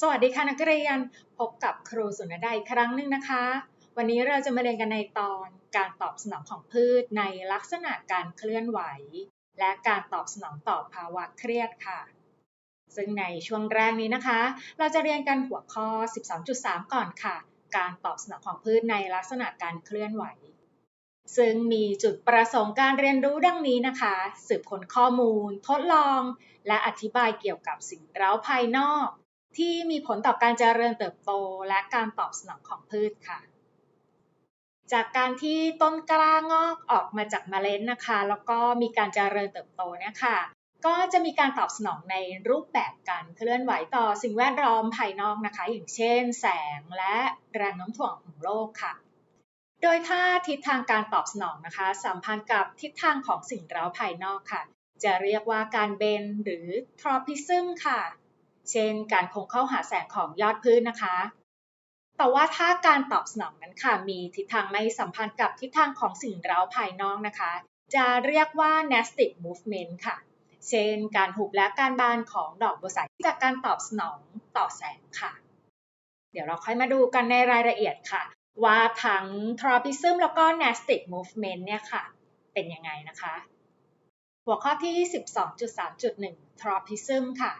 สวัสดีค่ะนักเรียนพบกับครูสุนดาอีกครั้งหนึ่งนะคะ วันนี้เราจะมาเรียนกันในตอนการตอบสนองของพืชในลักษณะการเคลื่อนไหว และการตอบสนองต่อภาวะเครียดค่ะ ซึ่งในช่วงแรกนี้นะคะ เราจะเรียนกันหัวข้อ 12.3 ก่อนค่ะ การตอบสนองของพืชในลักษณะการเคลื่อนไหว ซึ่งมีจุดประสงค์การเรียนรู้ดังนี้นะคะ สืบค้นข้อมูล ทดลอง และอธิบายเกี่ยวกับสิ่งเร้าภายนอก ที่มีผลต่อการเจริญเติบโตและการตอบสนองของพืชค่ะ จากการที่ต้นกล้างอกออกมาจากเมล็ดนะคะ แล้วก็มีการเจริญเติบโตเนี่ยค่ะ ก็จะมีการตอบสนองในรูปแบบการเคลื่อนไหวต่อสิ่งแวดล้อมภายนอกนะคะ อย่างเช่น แสงและแรงโน้มถ่วงของโลกค่ะ โดยถ้าทิศทางการตอบสนองนะคะ สัมพันธ์กับทิศทางของสิ่งเร้าภายนอกค่ะ จะเรียกว่าการเบนหรือทรอพิซึมค่ะ เช่น การคงเข้าหาแสงของยอดพืชนะคะ แต่ว่าถ้าการตอบสนองนั้นค่ะมีทิศทางไม่สัมพันธ์กับทิศทางของสิ่งเร้าภายนอกนะคะ จะเรียกว่า nestic movement ค่ะ เช่น การหุบและการบานของดอกบัวสายจากการตอบสนองต่อแสงค่ะ เดี๋ยวเราค่อยมาดูกันในรายละเอียดค่ะ ว่าทั้ง tropism แล้วก็ nestic movement เนี่ยค่ะ เป็นยังไงนะคะ หัวข้อที่ 12.3.1 tropism ค่ะ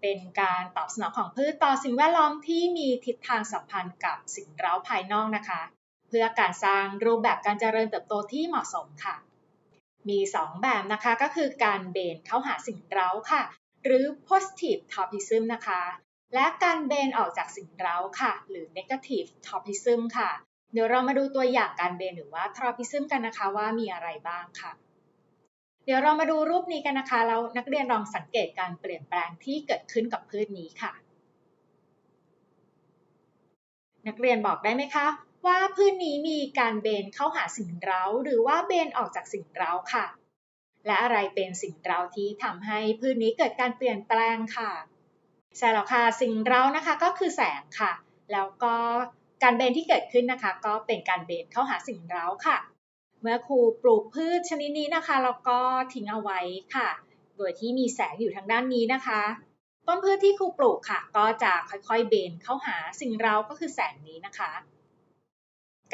เป็นการตอบสนองของพืชต่อสิ่งแวดล้อมที่มีทิศทางสัมพันธ์กับสิ่งเร้าภายนอกนะคะ เพื่อการสร้างรูปแบบการเจริญเติบโตที่เหมาะสมค่ะ มี 2 แบบนะคะก็คือการเบนเข้าหาสิ่งเร้าค่ะ หรือ positive tropism นะคะ และการเบนออกจากสิ่งเร้าค่ะ หรือ negative tropism ค่ะ เดี๋ยวเรามาดูตัวอย่างการเบนหรือว่า tropism กันนะคะว่ามีอะไรบ้างค่ะ เดี๋ยวเรามาดูรูปนี้กันนะคะแล้วนักเรียนลองสังเกตการเปลี่ยนแปลงที่เกิดขึ้นกับพืชนี้ค่ะ นักเรียนบอกได้ไหมคะ ว่าพืชนี้มีการเบนเข้าหาสิ่งเร้า หรือว่าเบนออกจากสิ่งเร้าค่ะ และอะไรเป็นสิ่งเร้าที่ทำให้พืชนี้เกิดการเปลี่ยนแปลงค่ะใช่แล้วค่ะสิ่งเร้านะคะก็คือแสงค่ะ แล้วก็การเบนที่เกิดขึ้นนะคะ ก็เป็นการเบนเข้าหาสิ่งเร้าค่ะ เมื่อครูปลูกพืชชนิดนี้นะคะแล้วก็ทิ้งเอาไว้ค่ะ โดยที่มีแสงอยู่ทางด้านนี้นะคะ ต้นพืชที่ครูปลูกค่ะ ก็จะค่อยๆเบนเข้าหาสิ่งเราก็คือแสงนี้นะคะ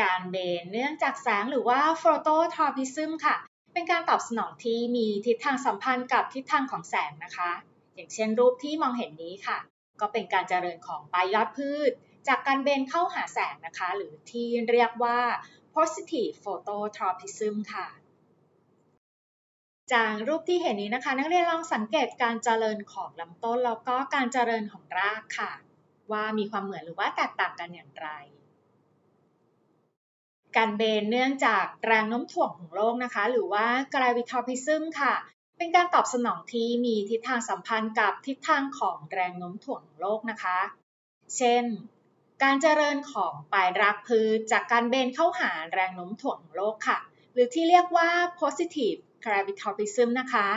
การเบนเนื่องจากแสงหรือว่า phototropism ค่ะ เป็นการตอบสนองที่มีทิศทางสัมพันธ์กับทิศทางของแสงนะคะ อย่างเช่นรูปที่มองเห็นนี้ค่ะ ก็เป็นการเจริญของปลายยอดพืช จากการเบนเข้าหาแสงนะคะ หรือที่เรียกว่า positive phototropism ค่ะ จากรูปที่เห็นนี้นะคะ นักเรียนลองสังเกตการเจริญของลำต้นแล้วก็การเจริญของรากค่ะ ว่ามีความเหมือนหรือว่าแตกต่างกันอย่างไร การเบนเนื่องจากแรงโน้มถ่วงของโลกนะคะ หรือว่า gravitropism ค่ะ เป็นการตอบสนองที่มีทิศทางสัมพันธ์กับทิศทางของแรงโน้มถ่วงของโลกนะคะ เช่น การเจริญของปลายรากพืชจากการเบนเข้าหาแรงโน้มถ่วงของโลกค่ะ หรือที่เรียกว่า positive gravitopism นะคะ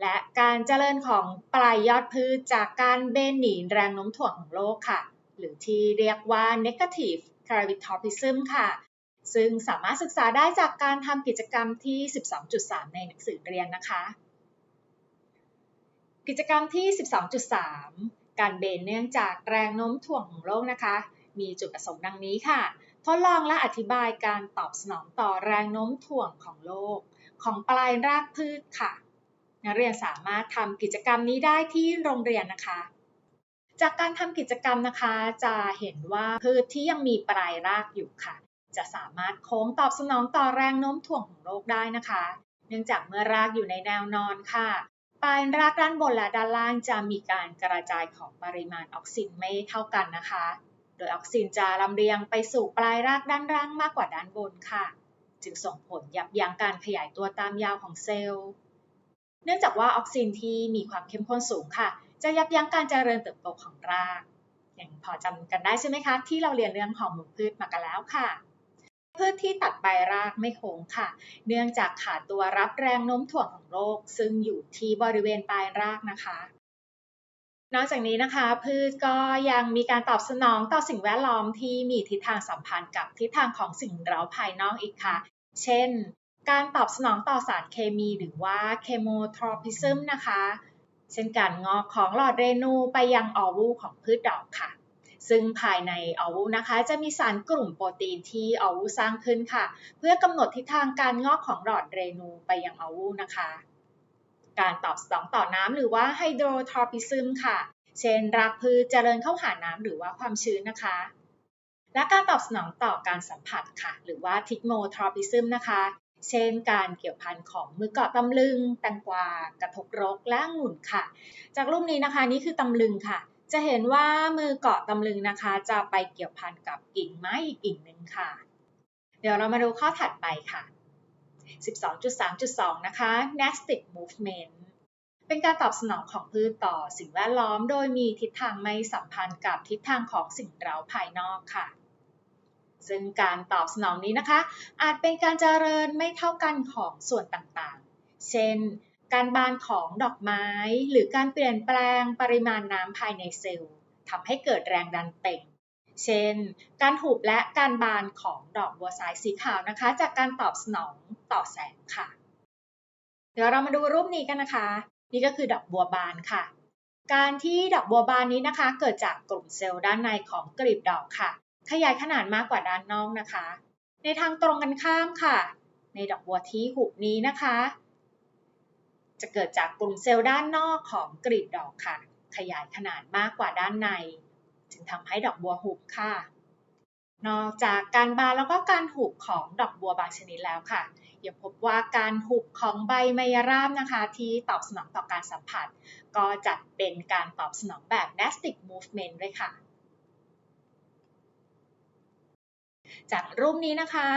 และการเจริญของปลายยอดพืชจากการเบนหนีแรงโน้มถ่วงของโลกค่ะ หรือที่เรียกว่า negative gravitopism ค่ะ ซึ่งสามารถศึกษาได้จากการทำกิจกรรมที่ 12.3 ในหนังสือเรียนนะคะ กิจกรรมที่ 12.3 การเบนเนื่องจากแรงโน้มถ่วงของโลกนะคะ มีจุดประสงค์ดังนี้ค่ะ ทดลองและอธิบายการตอบสนองต่อแรงโน้มถ่วงของโลก ของปลายรากพืชค่ะ นักเรียนสามารถทำกิจกรรมนี้ได้ที่โรงเรียนนะคะ จากการทำกิจกรรมนะคะ จะเห็นว่าพืชที่ยังมีปลายรากอยู่ค่ะ จะสามารถโค้งตอบสนองต่อแรงโน้มถ่วงของโลกได้นะคะ เนื่องจากเมื่อรากอยู่ในแนวนอนค่ะ ปลายรากด้านบนและด้านล่างจะมีการกระจายของปริมาณออกซิเจนไม่เท่ากันนะคะ โดยออกซิเจนจะลำเลียงไปสู่ปลายรากด้านล่างมากกว่าด้านบนค่ะ จึงส่งผลยับยั้งการขยายตัวตามยาวของเซลล์ เนื่องจากว่าออกซิเจนที่มีความเข้มข้นสูงค่ะ จะยับยั้งการเจริญเติบโตของราก อย่างพอจำกันได้ใช่ไหมคะ ที่เราเรียนเรื่องฮอร์โมนพืชมากันแล้วค่ะ พืชที่ตัดใบรากไม่โค้งค่ะ เนื่องจากขาดตัวรับแรงโน้มถ่วงของโลกซึ่งอยู่ที่บริเวณปลายรากนะคะ นอกจากนี้นะคะ พืชก็ยังมีการตอบสนองต่อสิ่งแวดล้อมที่มีทิศทางสัมพันธ์กับทิศทางของสิ่งเร้าภายนอกอีกค่ะ เช่น การตอบสนองต่อสารเคมีหรือว่า chemotrophism นะคะ เช่นการงอกของหลอดเรนูไปยังออวูของพืชดอกค่ะ ซึ่งภายในอวูนะคะ จะมีสารกลุ่มโปรตีนที่อวูสร้างขึ้นค่ะ เพื่อกำหนดทิศทางการงอกของหลอดเรนูไปยังอวูนะคะ การตอบสนองต่อน้ำหรือว่าไฮโดรทรอปิซึมค่ะ เช่นรากพืชเจริญเข้าหาน้ำหรือว่าความชื้นนะคะ และการตอบสนองต่อการสัมผัสค่ะ หรือว่าทิกโมทรอปิซึมนะคะเช่นการเกี่ยวพันของมือเกาะตำลึง แตงกวา กระทบรกและองุ่นค่ะ จากรูปนี้นะคะนี่คือตำลึงค่ะ จะเห็นว่ามือเกาะตำลึงนะคะ จะไปเกี่ยวพันกับกิ่งไม้อีกกิ่งหนึ่งค่ะ เดี๋ยวเรามาดูข้อถัดไปค่ะ 12.3.2 นะคะ nested movement เป็นการตอบสนองของพืชต่อสิ่งแวดล้อม โดยมีทิศทางไม่สัมพันธ์กับทิศทางของสิ่งเร้าภายนอกค่ะ ซึ่งการตอบสนองนี้นะคะ อาจเป็นการเจริญไม่เท่ากันของส่วนต่างๆ เช่น การบานของดอกไม้ หรือการเปลี่ยนแปลงปริมาณน้ำภายในเซลล์ทำให้เกิดแรงดันเต่ง เช่น การหุบและการบานของดอกบัวสายสีขาวนะคะ จากการตอบสนองต่อแสงค่ะ เดี๋ยวเรามาดูรูปนี้กันนะคะ นี่ก็คือดอกบัวบานค่ะ การที่ดอกบัวบานนี้นะคะ เกิดจากกลุ่มเซลล์ด้านในของกลีบดอกค่ะ ขยายขนาดมากกว่าด้านนอกนะคะ ในทางตรงกันข้ามค่ะ ในดอกบัวที่หุบนี้นะคะ จะเกิดจากกลุ่มเซลล์ด้านนอกของกลีบดอกค่ะ ขยายขนาดมากกว่าด้านใน จึงทำให้ดอกบัวหุบค่ะ นอกจากการบานแล้วก็การหุบของดอกบัวบางชนิดแล้วค่ะยังพบว่าการหุบของใบไมยราบนะคะ ที่ตอบสนองต่อการสัมผัส ก็จัดเป็นการตอบสนองแบบ nested movement ด้วยค่ะ จากรูปนี้นะคะ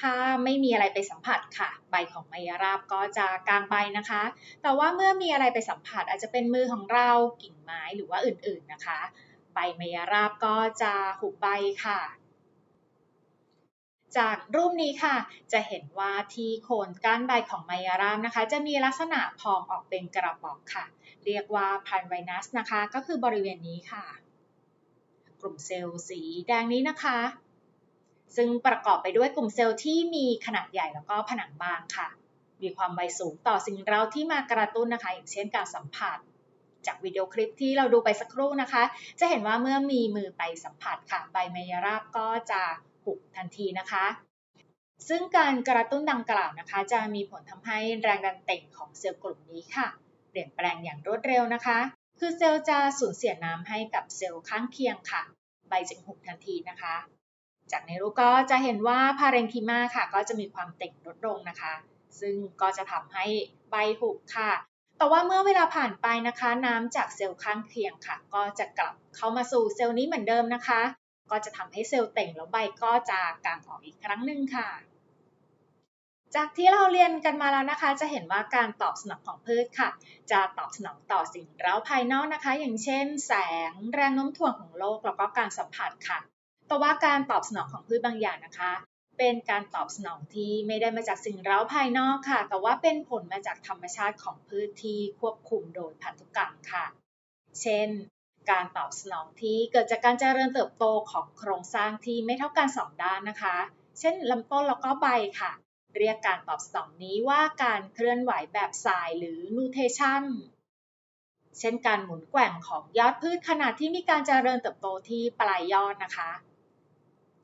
ถ้าไม่มีอะไรไปสัมผัสค่ะ ใบของไมยราบก็จะกลางใบนะคะ แต่ว่าเมื่อมีอะไรไปสัมผัสอาจจะเป็นมือของเรากิ่งไม้หรือว่าอื่นๆนะคะ ใบไมยราบก็จะหุบใบค่ะจากรูปนี้ค่ะ จะเห็นว่าที่โคนก้านใบของไมยราบนะคะ จะมีลักษณะพองออกเป็นกระบอกค่ะ เรียกว่าพันไวนัสนะคะ ก็คือบริเวณนี้ค่ะ กลุ่มเซลล์สีแดงนี้นะคะ ซึ่งประกอบไปด้วยกลุ่มเซลล์ที่มีขนาดใหญ่แล้วก็ผนังบางค่ะ มีความไวสูงต่อสิ่งเร้าที่มากระตุ้นนะคะ อย่างเช่นการสัมผัส จากวิดีโอคลิปที่เราดูไปสักครู่นะคะ จะเห็นว่าเมื่อมีมือไปสัมผัสค่ะ ใบไมยราบก็จะหุบทันทีนะคะ ซึ่งการกระตุ้นดังกล่าวนะคะ จะมีผลทำให้แรงดันเต่งของเซลล์กลุ่มนี้ค่ะ เปลี่ยนแปลงอย่างรวดเร็วนะคะ คือเซลล์จะสูญเสียน้ำให้กับเซลล์ข้างเคียงค่ะ ใบจึงหุบทันทีนะคะ จากในรูปก็จะเห็นว่าพาเรนคิมาค่ะ ก็จะมีความเต่งลดลงนะคะ ซึ่งก็จะทำให้ใบหุบค่ะ แต่ว่าเมื่อเวลาผ่านไปนะคะ น้ำจากเซลล์ข้างเคียงค่ะ ก็จะกลับเข้ามาสู่เซลล์นี้เหมือนเดิมนะคะ ก็จะทำให้เซลล์เต่งแล้วใบก็จะกางออกอีกครั้งหนึ่งค่ะจากที่เราเรียนกันมาแล้วนะคะ จะเห็นว่าการตอบสนองของพืชค่ะ จะตอบสนองต่อสิ่งเร้าภายนอกนะคะ อย่างเช่น แสง แรงโน้มถ่วงของโลก แล้วก็การสัมผัสค่ะ แต่ว่าการตอบสนองของพืชบางอย่างนะคะ เป็นการตอบสนองที่ไม่ได้มาจากสิ่งเร้าภายนอกค่ะ แต่ว่าเป็นผลมาจากธรรมชาติของพืชที่ควบคุมโดยพันธุกรรมค่ะ เช่น การตอบสนองที่เกิดจากการเจริญเติบโตของโครงสร้างที่ไม่เท่ากันสองด้านนะคะ เช่นลำต้นแล้วก็ใบค่ะ เรียกการตอบสนองนี้ว่าการเคลื่อนไหวแบบสายหรือนูเทชันเช่นการหมุนแกว่งของยอดพืชขณะที่มีการเจริญเติบโตที่ปลายยอดนะคะ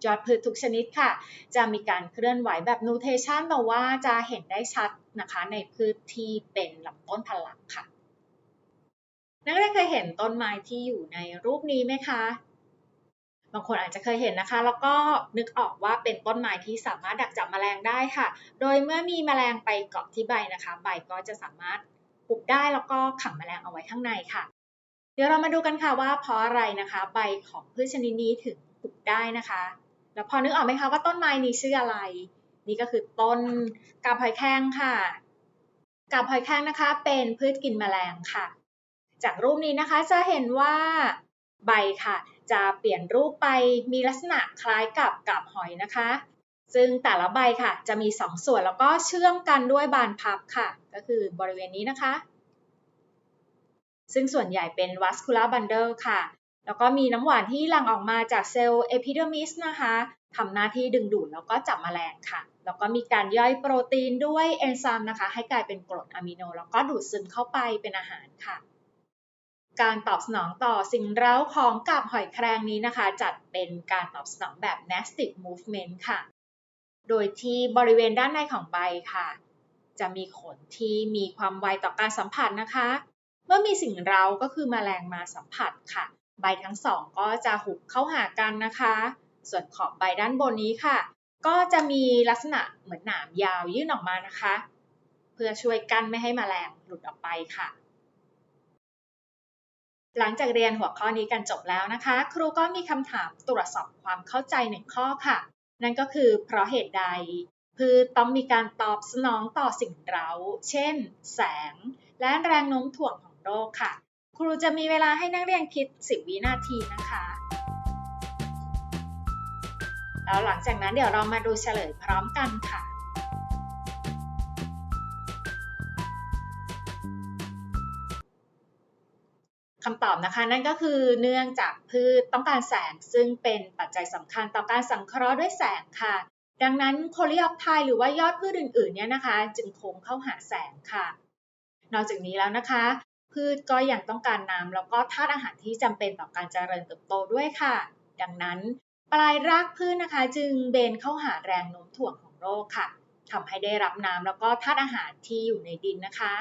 ยอดพืชทุกชนิดค่ะ จะมีการเคลื่อนไหวแบบนูเทชันแต่ว่าจะเห็นได้ชัดนะคะในพืชที่เป็นลำต้นพันหลักค่ะ นักเรียนเคยเห็นต้นไม้ที่อยู่ในรูปนี้ไหมคะ บางคนอาจจะเคยเห็นนะคะ แล้วก็นึกออกว่าเป็นต้นไม้ที่สามารถดักจับแมลงได้ค่ะ โดยเมื่อมีแมลงไปเกาะที่ใบนะคะ ใบก็จะสามารถปุบได้แล้วก็ขังแมลงเอาไว้ข้างในค่ะ เดี๋ยวเรามาดูกันค่ะว่าเพราะอะไรนะคะ ใบของพืชชนิดนี้ถึงปุบได้นะคะ แล้วพอนึกออกไหมคะว่าต้นไม้นี้ชื่ออะไร นี่ก็คือต้นกาบหอยแครงค่ะกาบหอยแครงนะคะ เป็นพืชกินแมลงค่ะ จากรูปนี้นะคะจะเห็นว่าใบค่ะ จะเปลี่ยนรูปไปมีลักษณะคล้ายกับกาบหอยนะคะ ซึ่งแต่ละใบค่ะ จะมี 2ส่วนแล้วก็เชื่อมกันด้วยบานพับค่ะ ก็คือบริเวณนี้นะคะ ซึ่งส่วนใหญ่เป็น vascular bundle ค่ะ แล้วก็มีน้ำหวานที่หลั่งออกมาจากเซลล์ epidermis นะคะทำหน้าที่ดึงดูดแล้วก็จับแมลงค่ะ แล้วก็มีการย่อยโปรตีนด้วยเอนไซม์นะคะ ให้กลายเป็นกรดอะมิโน แล้วก็ดูดซึมเข้าไปเป็นอาหารค่ะ การตอบสนองต่อสิ่งเร้าของกาบหอยแครงนี้นะคะ จัดเป็นการตอบสนองแบบ nested movement ค่ะ โดยที่บริเวณด้านในของใบค่ะ จะมีขนที่มีความไวต่อการสัมผัสนะคะ เมื่อมีสิ่งเร้าก็คือมแมลงมาสัมผัสค่ะ ใบทั้งสองก็จะหุบเข้าหากันนะคะ ส่วนขอบใบด้านบนนี้ค่ะ ก็จะมีลักษณะเหมือนหนามยาวยื่นออกมานะคะ เพื่อช่วยกั้นไม่ให้มแมลงหลุดออกไปค่ะ หลังจากเรียนหัวข้อนี้กันจบแล้วนะคะ ครูก็มีคำถามตรวจสอบความเข้าใจหนึ่งข้อค่ะ นั่นก็คือเพราะเหตุใดพืชต้องมีการตอบสนองต่อสิ่งเร้า เช่น แสง และแรงโน้มถ่วงของโลกค่ะ ครูจะมีเวลาให้นักเรียนคิด 10 วินาทีนะคะ แล้วหลังจากนั้นเดี๋ยวเรามาดูเฉลยพร้อมกันค่ะคำตอบนะคะนั่นก็คือเนื่องจากพืชต้องการแสงซึ่งเป็นปัจจัยสำคัญต่อการสังเคราะห์ด้วยแสงค่ะ ดังนั้นโคลีออกไทหรือว่ายอดพืชอื่นๆเนี่ยนะคะ จึงโค้งเข้าหาแสงค่ะ นอกจากนี้แล้วนะคะ พืชก็ยังต้องการน้ำแล้วก็ธาตุอาหารที่จำเป็นต่อการเจริญเติบโตด้วยค่ะ ดังนั้นปลายรากพืชนะคะ จึงเบนเข้าหาแรงโน้มถ่วงของโลกค่ะทำให้ได้รับน้ำแล้วก็ธาตุอาหารที่อยู่ในดินนะคะ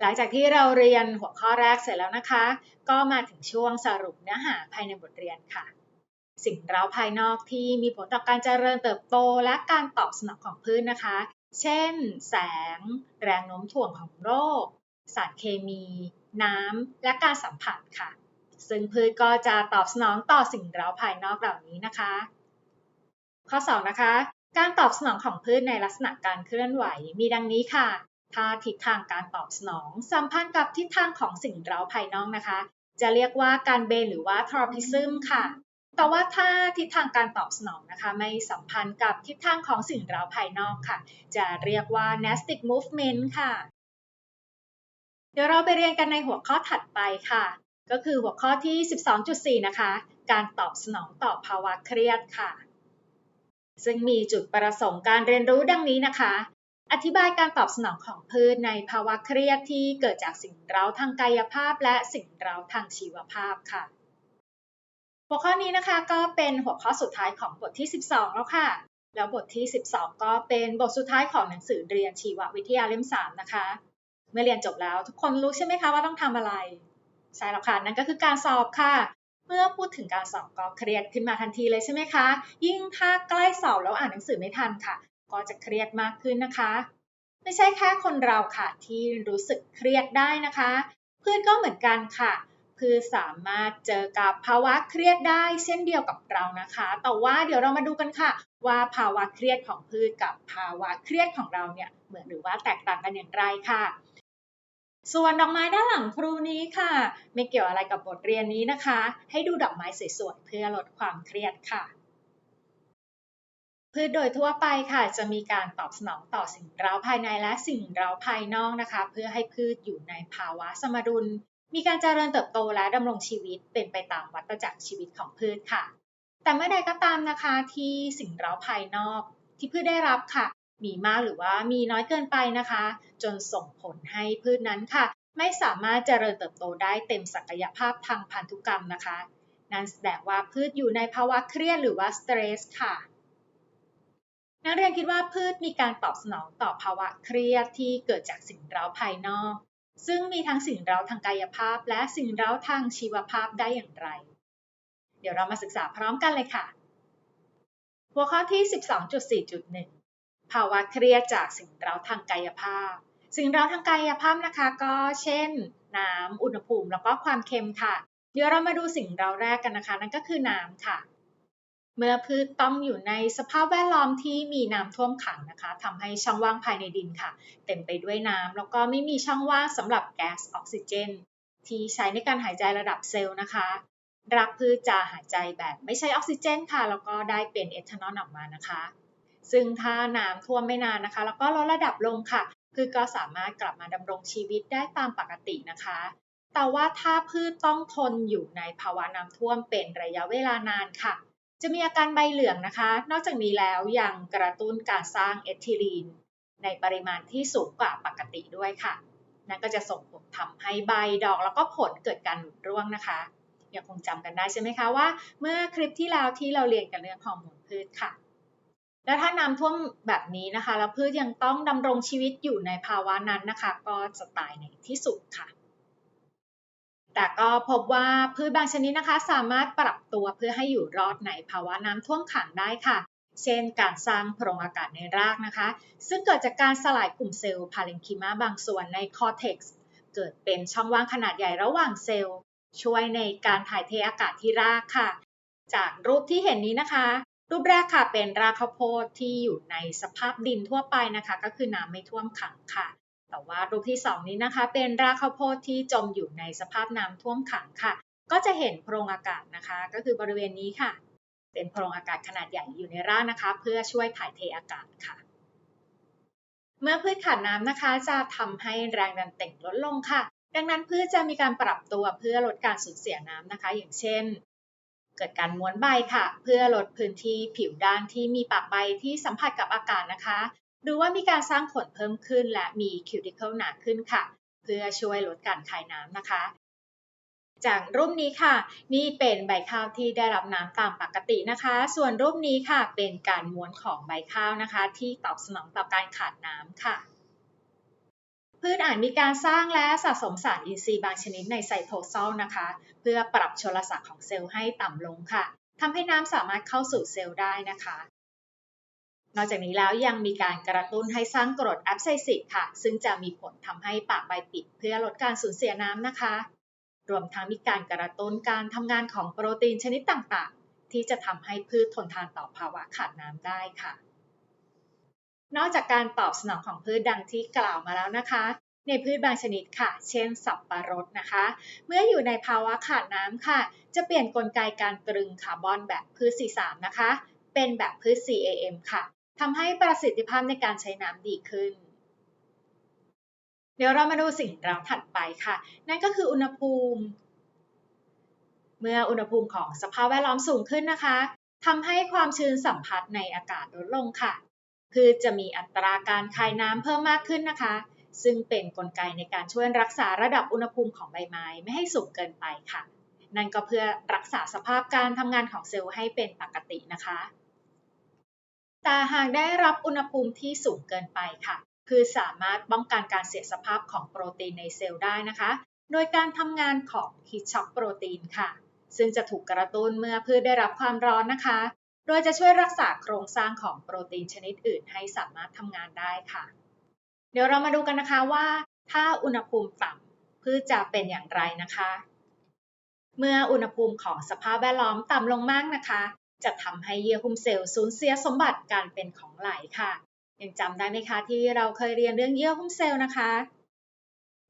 หลังจากที่เราเรียนหัวข้อแรกเสร็จแล้วนะคะ ก็มาถึงช่วงสรุปเนื้อหาภายในบทเรียนค่ะ สิ่งเร้าภายนอกที่มีผลต่อการเจริญเติบโต และการตอบสนองของพืชนนะคะ เช่น แสง แรงโน้มถ่วงของโรค สารเคมี น้ำ และการสัมผัสค่ะ ซึ่งพืชก็จะตอบสนองต่อสิ่งเร้าภายนอกเหล่านี้นะคะ ข้อ 2 นะคะ การตอบสนองของพืชในลักษณะการเคลื่อนไหวมีดังนี้ค่ะ ถ้าทิศทางการตอบสนอง สัมพันธ์กับทิศทางของสิ่งเร้าภายนอกนะคะ จะเรียกว่าการเบนหรือว่าทรอพิซึมค่ะ แต่ว่าถ้าทิศทางการตอบสนองนะคะไม่สัมพันธ์กับทิศทางของสิ่งเร้าภายนอกค่ะ จะเรียกว่า nested movement ค่ะ เดี๋ยวเราไปเรียนกันในหัวข้อถัดไปค่ะ ก็คือหัวข้อที่ 12.4 นะคะ การตอบสนองต่อภาวะเครียดค่ะ ซึ่งมีจุดประสงค์การเรียนรู้ดังนี้นะคะ อธิบายการตอบสนองของพืชในภาวะเครียดที่เกิดจากสิ่งเร้าทางกายภาพ และสิ่งเร้าทางชีวภาพค่ะ หัวข้อนี้นะคะก็เป็นหัวข้อสุดท้ายของบทที่ 12 แล้วค่ะ แล้วบทที่ 12 ก็เป็นบทสุดท้ายของหนังสือเรียนชีววิทยาเล่ม 3 นะคะ เมื่อเรียนจบแล้วทุกคนรู้ใช่ไหมคะว่าต้องทำอะไร ใช่แล้วค่ะนั่นก็คือการสอบค่ะ เมื่อพูดถึงการสอบก็เครียดขึ้นมาทันทีเลยใช่ไหมคะ ยิ่งถ้าใกล้สอบแล้วอ่านหนังสือไม่ทันค่ะ ก็จะเครียดมากขึ้นนะคะ ไม่ใช่แค่คนเราค่ะที่รู้สึกเครียดได้นะคะ เพื่อนก็เหมือนกันค่ะ พืชสามารถเจอกับภาวะเครียดได้เช่นเดียวกับเรานะคะ แต่ว่าเดี๋ยวเรามาดูกันค่ะ ว่าภาวะเครียดของพืชกับภาวะเครียดของเราเนี่ยเหมือนหรือว่าแตกต่างกันอย่างไรค่ะส่วนดอกไม้ด้านหลังครูนี้ค่ะ ไม่เกี่ยวอะไรกับบทเรียนนี้นะคะ ให้ดูดอกไม้สวยๆเพื่อลดความเครียดค่ะ พืชโดยทั่วไปค่ะ จะมีการตอบสนองต่อสิ่งเร้าภายในและสิ่งเร้าภายนอกนะคะ เพื่อให้พืชอยู่ในภาวะสมดุล มีการเจริญเติบโตและดำรงชีวิตเป็นไปตามวัฏจักรชีวิตของพืชค่ะ แต่เมื่อใดก็ตามนะคะที่สิ่งเร้าภายนอกที่พืชได้รับค่ะ มีมากหรือว่ามีน้อยเกินไปนะคะ จนส่งผลให้พืชนั้นค่ะ ไม่สามารถเจริญเติบโตได้เต็มศักยภาพทางพันธุกรรมนะคะ นั่นแสดงว่าพืชอยู่ในภาวะเครียดหรือว่าสเตรสค่ะนักเรียนคิดว่าพืชมีการตอบสนองต่อภาวะเครียดที่เกิดจากสิ่งเร้าภายนอก ซึ่งมีทั้งสิ่งเร้าทางกายภาพ และสิ่งเร้าทางชีวภาพได้อย่างไร เดี๋ยวเรามาศึกษาพร้อมกันเลยค่ะ หัวข้อที่ 12.4.1 ภาวะเครียดจากสิ่งเร้าทางกายภาพ สิ่งเร้าทางกายภาพนะคะ ก็เช่น น้ำ อุณหภูมิ แล้วก็ความเค็มค่ะ เดี๋ยวเรามาดูสิ่งเร้าแรกกันนะคะ นั่นก็คือน้ำค่ะ เมื่อพืชต้องอยู่ในสภาพแวดล้อมที่มีน้ำท่วมขังนะคะทำให้ช่องว่างภายในดินค่ะ เต็มไปด้วยน้ำแล้วก็ไม่มีช่องว่างสำหรับแก๊สออกซิเจน ที่ใช้ในการหายใจระดับเซลล์นะคะรักพืชจะหายใจแบบไม่ใช่ออกซิเจนค่ะ แล้วก็ได้เป็นเอทานอลออกมานะคะ ซึ่งถ้าน้ำท่วมไม่นานนะคะ แล้วก็ลดระดับลงค่ะพืชก็สามารถกลับมาดำรงชีวิตได้ตามปกตินะคะ แต่ว่าถ้าพืชต้องทนอยู่ในภาวะน้ำท่วมเป็นระยะเวลานานค่ะ จะมีอาการใบเหลืองนะคะ นอกจากนี้แล้วยังกระตุ้นการสร้างเอทิลีน ในปริมาณที่สูงกว่าปกติด้วยค่ะ นั่นก็จะส่งผลทำให้ใบดอกแล้วก็ผลเกิดการหลุดร่วงนะคะยังคงจำกันได้ใช่ไหมคะว่า เมื่อคลิปที่แล้วที่เราเรียนกันเรื่องฮอร์โมนพืชค่ะ แล้วถ้าน้ำท่วมแบบนี้นะคะ แล้วพืชยังต้องดำรงชีวิตอยู่ในภาวะนั้นนะคะ ก็จะตายในที่สุดค่ะ แต่ก็พบว่าพืชบางชนิดนะคะ สามารถปรับตัวเพื่อให้อยู่รอดในภาวะน้ำท่วมขังได้ค่ะ เช่น การสร้างโพรงอากาศในรากนะคะ ซึ่งเกิดจากการสลายกลุ่มเซลล์พาเรนคิมาบางส่วนในคอเท็กซ์เกิดเป็นช่องว่างขนาดใหญ่ระหว่างเซลล์ ช่วยในการถ่ายเทอากาศที่รากค่ะ จากรูปที่เห็นนี้นะคะ รูปแรกค่ะเป็นรากข้าวโพดที่อยู่ในสภาพดินทั่วไปนะคะ ก็คือน้ำไม่ท่วมขังค่ะ แต่ว่ารูปที่ 2 นี้นะคะ เป็นรากข้าวโพดที่จมอยู่ในสภาพน้ำท่วมขังค่ะ ก็จะเห็นโพรงอากาศนะคะ ก็คือบริเวณนี้ค่ะ เป็นโพรงอากาศขนาดใหญ่อยู่ในรากนะคะ เพื่อช่วยถ่ายเทอากาศค่ะ เมื่อพืชขาดน้ำนะคะ จะทำให้แรงดันเต่งลดลงค่ะ ดังนั้นพืชจะมีการปรับตัวเพื่อลดการสูญเสียน้ำนะคะ อย่างเช่น เกิดการม้วนใบค่ะ เพื่อลดพื้นที่ผิวด้านที่มีปากใบที่สัมผัสกับอากาศนะคะ หรือว่ามีการสร้างขนเพิ่มขึ้นและมีคิวติเคิลหนาขึ้นค่ะ เพื่อช่วยลดการคายน้ำนะคะ จากรูปนี้ค่ะ นี่เป็นใบข้าวที่ได้รับน้ำตามปกตินะคะ ส่วนรูปนี้ค่ะเป็นการม้วนของใบข้าวนะคะ ที่ตอบสนองต่อการขาดน้ำค่ะพืชอาจมีการสร้างและสะสมสารอินทรีย์บางชนิดในไซโทโซลนะคะ เพื่อปรับชลศักดิ์ของเซลล์ให้ต่ำลงค่ะทำให้น้ำสามารถเข้าสู่เซลล์ได้นะคะ นอกจากนี้แล้วยังมีการกระตุ้นให้สร้างกรดแอปไซซิกค่ะ ซึ่งจะมีผลทำให้ปากใบปิด เพื่อลดการสูญเสียน้ำนะคะ รวมทั้งมีการกระตุ้นการทำงานของโปรตีนชนิดต่างๆ ที่จะทำให้พืชทนทานต่อภาวะขาดน้ำได้ค่ะ นอกจากการตอบสนองของพืชดังที่กล่าวมาแล้วนะคะ ในพืชบางชนิดค่ะ เช่น สับปะรดนะคะ เมื่ออยู่ในภาวะขาดน้ำค่ะ จะเปลี่ยนกลไกการตรึงคาร์บอนแบบพืช C3 นะคะ เป็นแบบพืช CAM ค่ะ ทำให้ประสิทธิภาพในการใช้น้ำดีขึ้น เดี๋ยวเรามาดูสิ่งราถัดไปค่ะ นั่นก็คืออุณหภูมิ เมื่ออุณหภูมิของสภาพแวดล้อมสูงขึ้นนะคะทำให้ความชื้นสัมผัสในอากาศลดลงค่ะพืชจะมีอัตราการคายน้ำเพิ่มมากขึ้นนะคะ ซึ่งเป็นนกลไกในการช่วยรักษาระดับอุณหภูมิของใบไม้ไม่ให้สูงเกินไปค่ะ นั่นก็เพื่อรักษาสภาพการทำงานของเซลล์ให้เป็นปกตินะคะ แต่หากได้รับอุณหภูมิที่สูงเกินไปค่ะ คือสามารถป้องกันการเสียสภาพของโปรตีนในเซลล์ได้นะคะ โดยการทำงานของฮีทช็อกโปรตีนค่ะ ซึ่งจะถูกกระตุ้นเมื่อพืชได้รับความร้อนนะคะ โดยจะช่วยรักษาโครงสร้างของโปรตีนชนิดอื่นให้สามารถทำงานได้ค่ะ เดี๋ยวเรามาดูกันนะคะว่า ถ้าอุณหภูมิต่ำพืชจะเป็นอย่างไรนะคะ เมื่ออุณหภูมิของสภาพแวดล้อมต่ำลงมากนะคะ จะทำให้เยื่อหุ้มเซลล์สูญเสียสมบัติการเป็นของไหลค่ะยังจำได้ไหมคะที่เราเคยเรียนเรื่องเยื่อหุ้มเซลล์นะคะ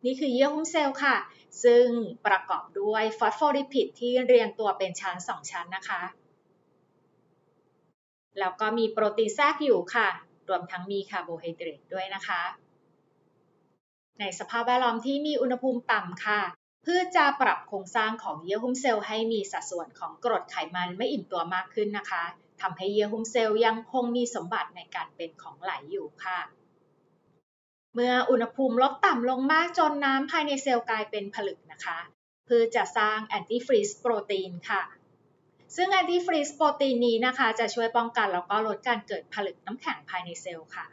นี่คือเยื่อหุ้มเซลล์ค่ะ ซึ่งประกอบด้วยฟอสโฟลิพิดที่เรียงตัวเป็นชั้น 2 ชั้นนะคะ แล้วก็มีโปรตีนแทรกอยู่ค่ะ รวมทั้งมีคาร์โบไฮเดรตด้วยนะคะ ในสภาพแวดล้อมที่มีอุณหภูมิต่ำค่ะ เพืชจะปรับโครงสร้างของเยื่อหุ้มเซลล์ให้มีสัดส่วนของกรดไขมันไม่อิ่มตัวมากขึ้นนะคะทำให้เยื่อหุ้มเซลล์ยังคงมีสมบัติในการเป็นของไหลอยู่ค่ะ เมื่ออุณหภูมิลดต่ำลงมากจนน้ำภายในเซลล์กลายเป็นผลึกนะคะ เพืชจะสร้างแอนติฟรีซโปรตีนค่ะ ซึ่งแอนติฟรีซโปรตีนนี้นะคะ จะช่วยป้องกันแล้วก็ลดการเกิดผลึกน้ำแข็งภายในเซลล์ค่ะ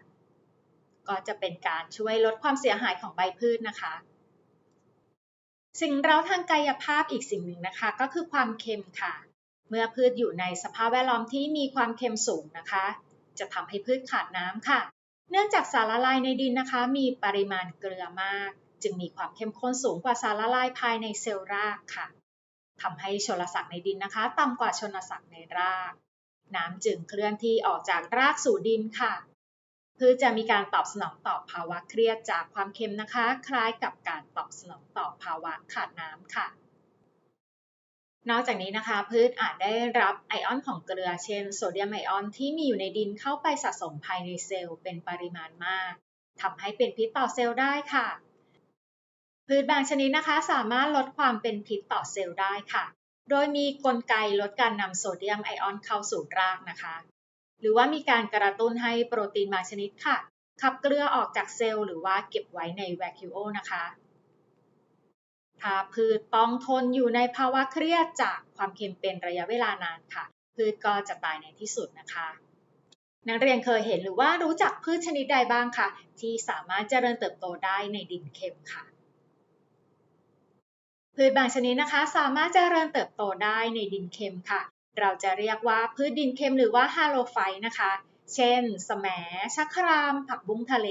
ก็จะเป็นการช่วยลดความเสียหายของใบพืชนะคะ สิ่งเร้าทางกายภาพอีกสิ่งหนึ่งนะคะ ก็คือความเค็มค่ะ เมื่อพืชอยู่ในสภาพแวดล้อมที่มีความเค็มสูงนะคะ จะทำให้พืชขาดน้ำค่ะ เนื่องจากสารละลายในดินนะคะ มีปริมาณเกลือมาก จึงมีความเข้มข้นสูงกว่าสารละลายภายในเซลล์รากค่ะทำให้ชนศักดิ์ในดินนะคะ ต่ำกว่าชนศักดิ์ในราก น้ำจึงเคลื่อนที่ออกจากรากสู่ดินค่ะ พืชจะมีการตอบสนองต่อภาวะเครียดจากความเค็มนะคะ คล้ายกับการตอบสนองต่อภาวะขาดน้ำค่ะ นอกจากนี้นะคะ พืชอาจได้รับไอออนของเกลือเช่นโซเดียมไอออนที่มีอยู่ในดินเข้าไปสะสมภายในเซลล์เป็นปริมาณมากทำให้เป็นพิษต่อเซลล์ได้ค่ะ พืชบางชนิดนะคะ สามารถลดความเป็นพิษต่อเซลล์ได้ค่ะ โดยมีกลไกลดการนำโซเดียมไอออนเข้าสู่รากนะคะ หรือว่ามีการกระตุ้นให้โปรตีนบางชนิดค่ะ ขับเกลือออกจากเซลล์หรือว่าเก็บไว้ในแวคิโอนะคะถ้าพืชต้องทนอยู่ในภาวะเครียดจากความเค็มเป็นระยะเวลานานค่ะ พืชก็จะตายในที่สุดนะคะ นักเรียนเคยเห็นหรือว่ารู้จักพืชชนิดใดบ้างค่ะที่สามารถเจริญเติบโตได้ในดินเค็มค่ะ พืชบางชนิดนะคะ สามารถเจริญเติบโตได้ในดินเค็มค่ะ เราจะเรียกว่าพืชดินเค็มหรือว่าฮาโลไฟนะคะ เช่น สมชักคราม ผักบุ้งทะเล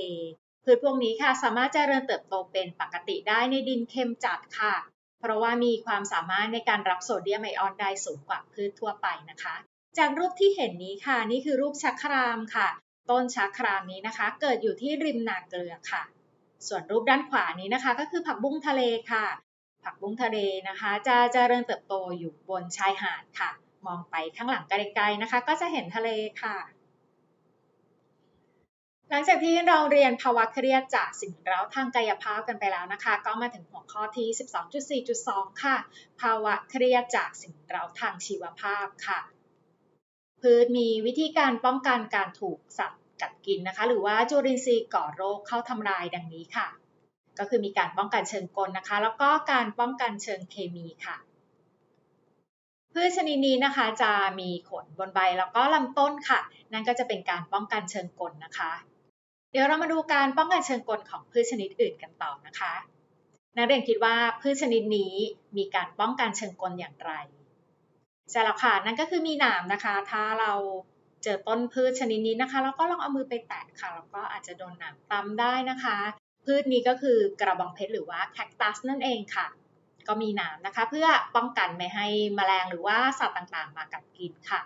พืชพวกนี้ค่ะสามารถเจริญเติบโตเป็นปกติได้ในดินเค็มจัดค่ะ เพราะว่ามีความสามารถในการรับโซเดียมไอออนได้สูงกว่าพืชทั่วไปนะคะ จากรูปที่เห็นนี้ค่ะนี่คือรูปชักครามค่ะ ต้นชักครามนี้นะคะ เกิดอยู่ที่ริมนาเกลือค่ะ ส่วนรูปด้านขวานี้นะคะ ก็คือผักบุ้งทะเลค่ะ ผักบุ้งทะเลนะคะ จะเจริญเติบโตอยู่บนชายหาดค่ะ มองไปข้างหลังไกลๆนะคะ ก็จะเห็นทะเลค่ะ หลังจากที่เราเรียนภาวะเครียดจากสิ่งเร้าทางกายภาพกันไปแล้วนะคะ ก็มาถึงหัวข้อที่ 12.4.2 ค่ะ ภาวะเครียดจากสิ่งเร้าทางชีวภาพค่ะ พืชมีวิธีการป้องกันการถูกสัตว์กัดกินนะคะ หรือว่าจุลินทรีย์ก่อโรคเข้าทำลายดังนี้ค่ะ ก็คือมีการป้องกันเชิงกลนะคะ แล้วก็การป้องกันเชิงเคมีค่ะ พืชชนิดนี้นะคะจะมีขนบนใบแล้วก็ลำต้นค่ะ นั่นก็จะเป็นการป้องกันเชิงกลนะคะ เดี๋ยวเรามาดูการป้องกันเชิงกลของพืชชนิดอื่นกันต่อนะคะ นักเรียนคิดว่าพืชชนิดนี้มีการป้องกันเชิงกลอย่างไรใช่แล้วค่ะนั่นก็คือมีหนามนะคะ ถ้าเราเจอต้นพืชชนิดนี้นะคะ แล้วก็ลองเอามือไปแตะค่ะ แล้วก็อาจจะโดนหนามตำได้นะคะ พืชนี้ก็คือกระบองเพชรหรือว่าแคคตัสนั่นเองค่ะ ก็มีนามนะคะ เพื่อป้องกันไม่ให้แมลงหรือว่าสัตว์ต่างๆ มากัดกินค่ะ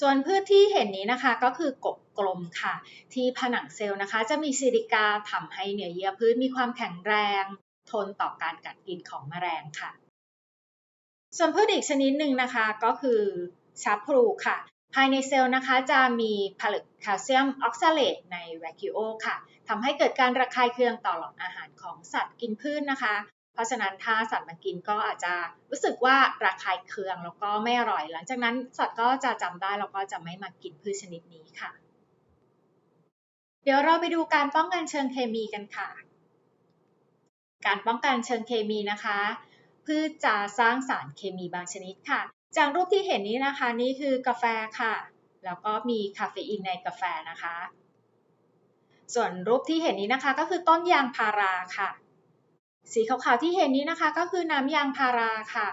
ส่วนพืชที่เห็นนี้นะคะก็คือกบกลมค่ะ ที่ผนังเซลล์นะคะ จะมีซิลิกาทำให้เนื้อเยื่อพืชมีความแข็งแรง ทนต่อการกัดกินของแมลงค่ะ ส่วนพืชอีกชนิดหนึ่งนะคะก็คือชาพลูค่ะภายในเซลล์นะคะจะมีผลึกแคลเซียมออกซาเลตในแวคิโอค่ะทำให้เกิดการระคายเคืองต่อหลอดอาหารของสัตว์กินพืชนนะคะ เพราะฉะนั้นถ้าสัตว์มากินก็อาจจะรู้สึกว่าระคายเคืองแล้วก็ไม่อร่อย หลังจากนั้นสัตว์ก็จะจำได้แล้วก็จะไม่มากินพืชชนิดนี้ค่ะ เดี๋ยวเราไปดูการป้องกันเชิงเคมีกันค่ะ การป้องกันเชิงเคมีนะคะพืชจะสร้างสารเคมีบางชนิดค่ะ จากรูปที่เห็นนี้นะคะนี่คือกาแฟค่ะ แล้วก็มีคาเฟอีนในกาแฟนะคะ ส่วนรูปที่เห็นนี้นะคะก็คือต้นยางพาราค่ะ สีขาวๆที่เห็นนี้นะคะ ก็คือน้ำยางพาราค่ะ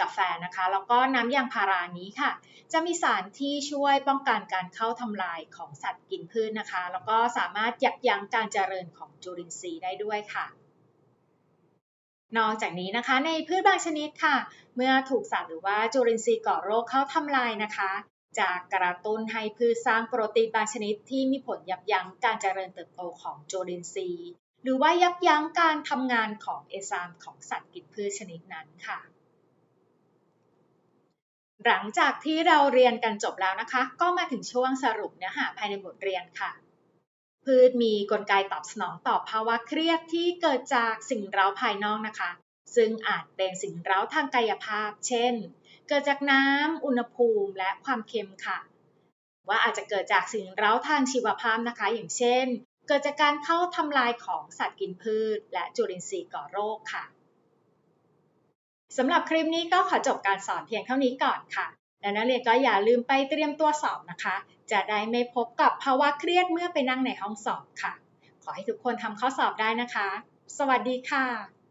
กาแฟนะคะ แล้วก็น้ำยางพารานี้ค่ะ จะมีสารที่ช่วยป้องกันการเข้าทำลายของสัตว์กินพืชนนะคะ แล้วก็สามารถยับยั้งการเจริญของจุลินทรีย์ได้ด้วยค่ะนอกจากนี้นะคะในพืชบางชนิดค่ะ เมื่อถูกสัตว์หรือว่าจุลินทรีย์ก่อโรคเข้าทำลายนะคะ จะกระตุ้นให้พืชสร้างโปรตีนบางชนิดที่มีผลยับยั้งการเจริญเติบโตของจุลินทรีย์ หรือว่ายับยั้งการทำงานของเอนไซม์ของสัตว์กินพืชชนิดนั้นค่ะ หลังจากที่เราเรียนกันจบแล้วนะคะ ก็มาถึงช่วงสรุปเนื้อหาภายในบทเรียนค่ะ พืชมีกลไกตอบสนองต่อภาวะเครียดที่เกิดจากสิ่งเร้าภายนอกนะคะ ซึ่งอาจเป็นสิ่งเร้าทางกายภาพ เช่น เกิดจากน้ำอุณหภูมิ และความเค็มค่ะว่าอาจจะเกิดจากสิ่งเร้าทางชีวภาพนะคะ อย่างเช่น กิดจากการเข้าทำลายของสัตว์กินพืช และจุลินทรีย์ก่อโรคค่ะสำหรับคลิปนี้ก็ขอจบการสอนเพียงเท่านี้ก่อนค่ะ และนักเรียนก็อย่าลืมไปเตรียมตัวสอบนะคะ จะได้ไม่พบกับภาวะเครียดเมื่อไปนั่งในห้องสอบค่ะ ขอให้ทุกคนทำข้อสอบได้นะคะ สวัสดีค่ะ